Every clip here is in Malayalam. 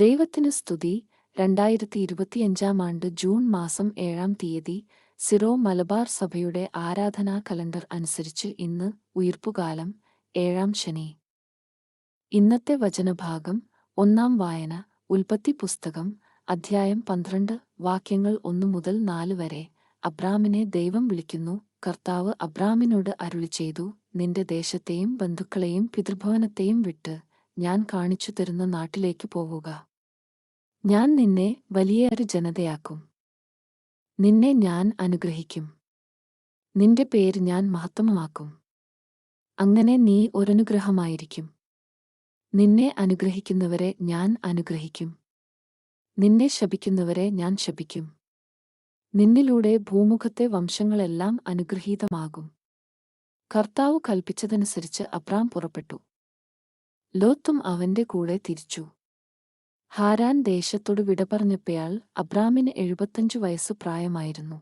ദൈവത്തിന് സ്തുതി. രണ്ടായിരത്തി ഇരുപത്തിയഞ്ചാം ആണ്ട് ജൂൺ മാസം ഏഴാം തീയതി സിറോ മലബാർ സഭയുടെ ആരാധനാ കലണ്ടർ അനുസരിച്ച് ഇന്ന് ഉയർപ്പുകാലം ഏഴാം ശനി. ഇന്നത്തെ വചനഭാഗം ഒന്നാം വായന ഉൽപ്പത്തി പുസ്തകം അധ്യായം പന്ത്രണ്ട് വാക്യങ്ങൾ ഒന്നു മുതൽ നാല് വരെ. അബ്രാമിനെ ദൈവം വിളിക്കുന്നു കർത്താവ് അബ്രാമിനോട് അരുളി ചെയ്തു നിന്റെ ദേശത്തെയും ബന്ധുക്കളെയും പിതൃഭവനത്തെയും വിട്ട് ഞാൻ കാണിച്ചു തരുന്ന നാട്ടിലേക്ക് പോവുക. ഞാൻ നിന്നെ വലിയൊരു ജനതയാക്കും. നിന്നെ ഞാൻ അനുഗ്രഹിക്കും. നിന്റെ പേര് ഞാൻ മഹത്തമമാക്കും അങ്ങനെ നീ ഒരനുഗ്രഹമായിരിക്കും. നിന്നെ അനുഗ്രഹിക്കുന്നവരെ ഞാൻ അനുഗ്രഹിക്കും. നിന്നെ ശപിക്കുന്നവരെ ഞാൻ ശപിക്കും. നിന്നിലൂടെ ഭൂമുഖത്തെ വംശങ്ങളെല്ലാം അനുഗ്രഹീതമാകും. കർത്താവ് കൽപ്പിച്ചതനുസരിച്ച് അബ്രാം പുറപ്പെട്ടു. ലോത്തും അവന്റെ കൂടെ തിരിച്ചു. ഹാരാൻ ദേശത്തോട് വിട പറഞ്ഞപ്പയാൾ അബ്രാമിന് എഴുപത്തഞ്ചു വയസ്സു പ്രായമായിരുന്നു.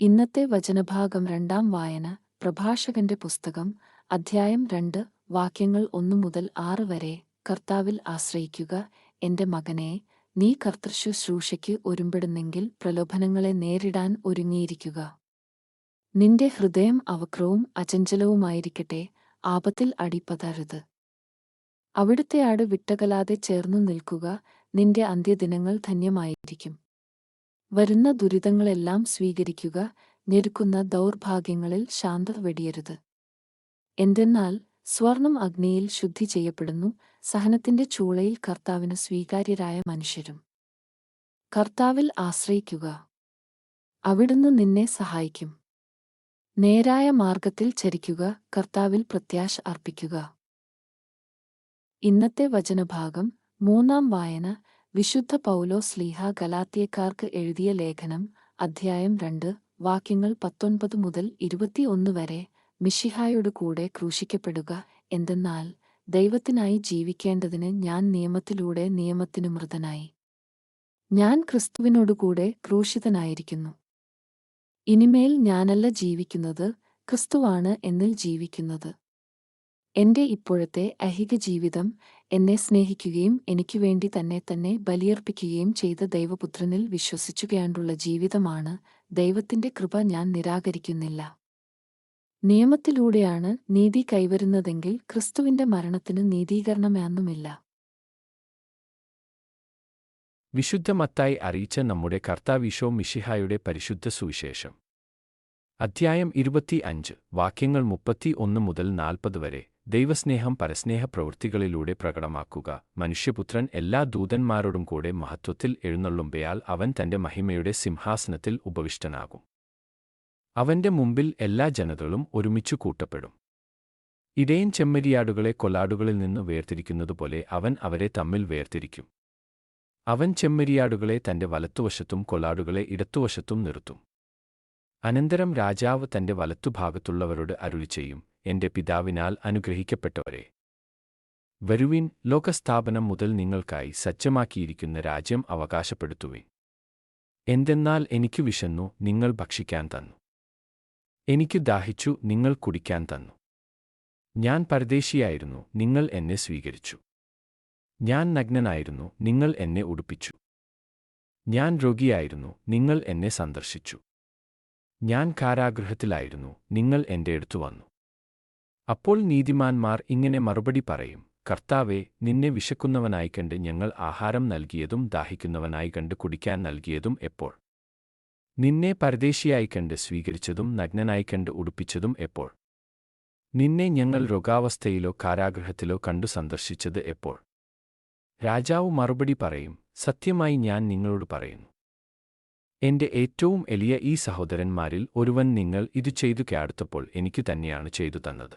ഇന്നത്തെ വചനഭാഗം രണ്ടാം വായന പ്രഭാഷകന്റെ പുസ്തകം അധ്യായം രണ്ട് വാക്യങ്ങൾ ഒന്നു മുതൽ ആറ് വരെ കർത്താവിൽ ആശ്രയിക്കുക. എന്റെ മകനെ നീ കർത്തൃശുശ്രൂഷയ്ക്ക് ഒരുമ്പെടുന്നെങ്കിൽ പ്രലോഭനങ്ങളെ നേരിടാൻ ഒരുങ്ങിയിരിക്കുക. നിന്റെ ഹൃദയം അവക്രവും അചഞ്ചലവുമായിരിക്കട്ടെ ആപത്തിൽ അടിപ്പതരുത് അവിടുത്തെ ആട് വിട്ടകലാതെ ചേർന്നു നിൽക്കുക നിന്റെ അന്ത്യദിനങ്ങൾ ധന്യമായിരിക്കും. വരുന്ന ദുരിതങ്ങളെല്ലാം സ്വീകരിക്കുക ഞെരുക്കുന്ന ദൗർഭാഗ്യങ്ങളിൽ ശാന്തത വെടിയരുത്. എന്തെന്നാൽ സ്വർണം അഗ്നിയിൽ ശുദ്ധി ചെയ്യപ്പെടുന്നു സഹനത്തിന്റെ ചൂളയിൽ കർത്താവിന് സ്വീകാര്യരായ മനുഷ്യരും. കർത്താവിൽ ആശ്രയിക്കുക. അവിടുന്ന് നിന്നെ സഹായിക്കും. നേരായ മാർഗത്തിൽ ചരിക്കുക കർത്താവിൽ പ്രത്യാശ അർപ്പിക്കുക. ഇന്നത്തെ വചനഭാഗം മൂന്നാം വായന വിശുദ്ധ പൗലോ സ്ലീഹ ഗലാത്തിയക്കാർക്ക് എഴുതിയ ലേഖനം അധ്യായം രണ്ട് വാക്യങ്ങൾ പത്തൊൻപത് മുതൽ ഇരുപത്തിയൊന്ന് വരെ മിഷിഹായോട് കൂടെ ക്രൂശിക്കപ്പെടുക എന്തെന്നാൽ ദൈവത്തിനായി ജീവിക്കേണ്ടതിന് ഞാൻ നിയമത്തിലൂടെ നിയമത്തിനു മൃതനായി. ഞാൻ ക്രിസ്തുവിനോടുകൂടെ ക്രൂശിതനായിരിക്കുന്നു. ഇനിമേൽ ഞാനല്ല ജീവിക്കുന്നത് ക്രിസ്തുവാണ് എന്നിൽ ജീവിക്കുന്നത്. എന്റെ ഇപ്പോഴത്തെ അഹിക ജീവിതം എന്നെ സ്നേഹിക്കുകയും എനിക്ക് വേണ്ടി തന്നെ തന്നെ ബലിയർപ്പിക്കുകയും ചെയ്ത ദൈവപുത്രനിൽ വിശ്വസിച്ചുകയാണ്ടുള്ള ജീവിതമാണ് ദൈവത്തിന്റെ കൃപ ഞാൻ നിരാകരിക്കുന്നില്ല. നിയമത്തിലൂടെയാണ് നീതി കൈവരുന്നതെങ്കിൽ ക്രിസ്തുവിന്റെ മരണത്തിന് നീതീകരണമൊന്നുമില്ല. വിശുദ്ധ മത്തായി അറിയിച്ച നമ്മുടെ കർത്താവിശോ മിഷിഹായുടെ പരിശുദ്ധ സുവിശേഷം. അധ്യായം ഇരുപത്തി അഞ്ച് വാക്യങ്ങൾ മുപ്പത്തി ഒന്ന് മുതൽ നാൽപ്പത് വരെ. ദൈവസ്നേഹം പരസ്നേഹ പ്രവൃത്തികളിലൂടെ പ്രകടമാക്കുക. മനുഷ്യപുത്രൻ എല്ലാ ദൂതന്മാരോടും കൂടെ മഹത്വത്തിൽ എഴുന്നള്ളുമ്പയാൽ അവൻ തന്റെ മഹിമയുടെ സിംഹാസനത്തിൽ ഉപവിഷ്ടനാകും. അവന്റെ മുമ്പിൽ എല്ലാ ജനതകളും ഒരുമിച്ചു കൂട്ടപ്പെടും. ഇടയൻ ചെമ്മരിയാടുകളെ കൊലാടുകളിൽ നിന്ന് വേർതിരിക്കുന്നതുപോലെ അവൻ അവരെ തമ്മിൽ വേർതിരിക്കും. അവൻ ചെമ്മരിയാടുകളെ തന്റെ വലത്തുവശത്തും കൊലാടുകളെ ഇടത്തുവശത്തും നിർത്തും. അനന്തരം രാജാവ് തന്റെ വലത്തുഭാഗത്തുള്ളവരോട് അരുളി ചെയ്യും എന്റെ പിതാവിനാൽ അനുഗ്രഹിക്കപ്പെട്ടവരെ. വരുവിൻ ലോകസ്ഥാപനം മുതൽ നിങ്ങൾക്കായി സജ്ജമാക്കിയിരിക്കുന്ന രാജ്യം അവകാശപ്പെടുത്തുവിൻ. എന്തെന്നാൽ എനിക്കു വിശന്നു നിങ്ങൾ ഭക്ഷിക്കാൻ തന്നു. എനിക്കു ദാഹിച്ചു നിങ്ങൾ കുടിക്കാൻ തന്നു. ഞാൻ പരദേശിയായിരുന്നു നിങ്ങൾ എന്നെ സ്വീകരിച്ചു. ഞാൻ നഗ്നനായിരുന്നു നിങ്ങൾ എന്നെ ഉടുപ്പിച്ചു. ഞാൻ രോഗിയായിരുന്നു നിങ്ങൾ എന്നെ സന്ദർശിച്ചു. ഞാൻ കാരാഗൃഹത്തിലായിരുന്നു നിങ്ങൾ എന്റെ അടുത്തു വന്നു. അപ്പോൾ നീതിമാന്മാർ ഇങ്ങനെ മറുപടി പറയും കർത്താവെ നിന്നെ വിശക്കുന്നവനായി കണ്ട് ഞങ്ങൾ ആഹാരം നൽകിയതും ദാഹിക്കുന്നവനായി കണ്ട് കുടിക്കാൻ നൽകിയതും എപ്പോൾ? നിന്നെ പരദേശിയായി കണ്ട് സ്വീകരിച്ചതും നഗ്നനായി കണ്ട് ഉടുപ്പിച്ചതും എപ്പോൾ? നിന്നെ ഞങ്ങൾ രോഗാവസ്ഥയിലോ കാരാഗ്രഹത്തിലോ കണ്ടു സന്ദർശിച്ചത് എപ്പോൾ? രാജാവ് മറുപടി പറയും സത്യമായി ഞാൻ നിങ്ങളോട് പറയുന്നു. എന്റെ ഏറ്റവും എളിയ ഈ സഹോദരന്മാരിൽ ഒരുവൻ നിങ്ങൾ ഇതു ചെയ്തു കേടുത്തപ്പോൾ എനിക്കു തന്നെയാണ് ചെയ്തു തന്നത്.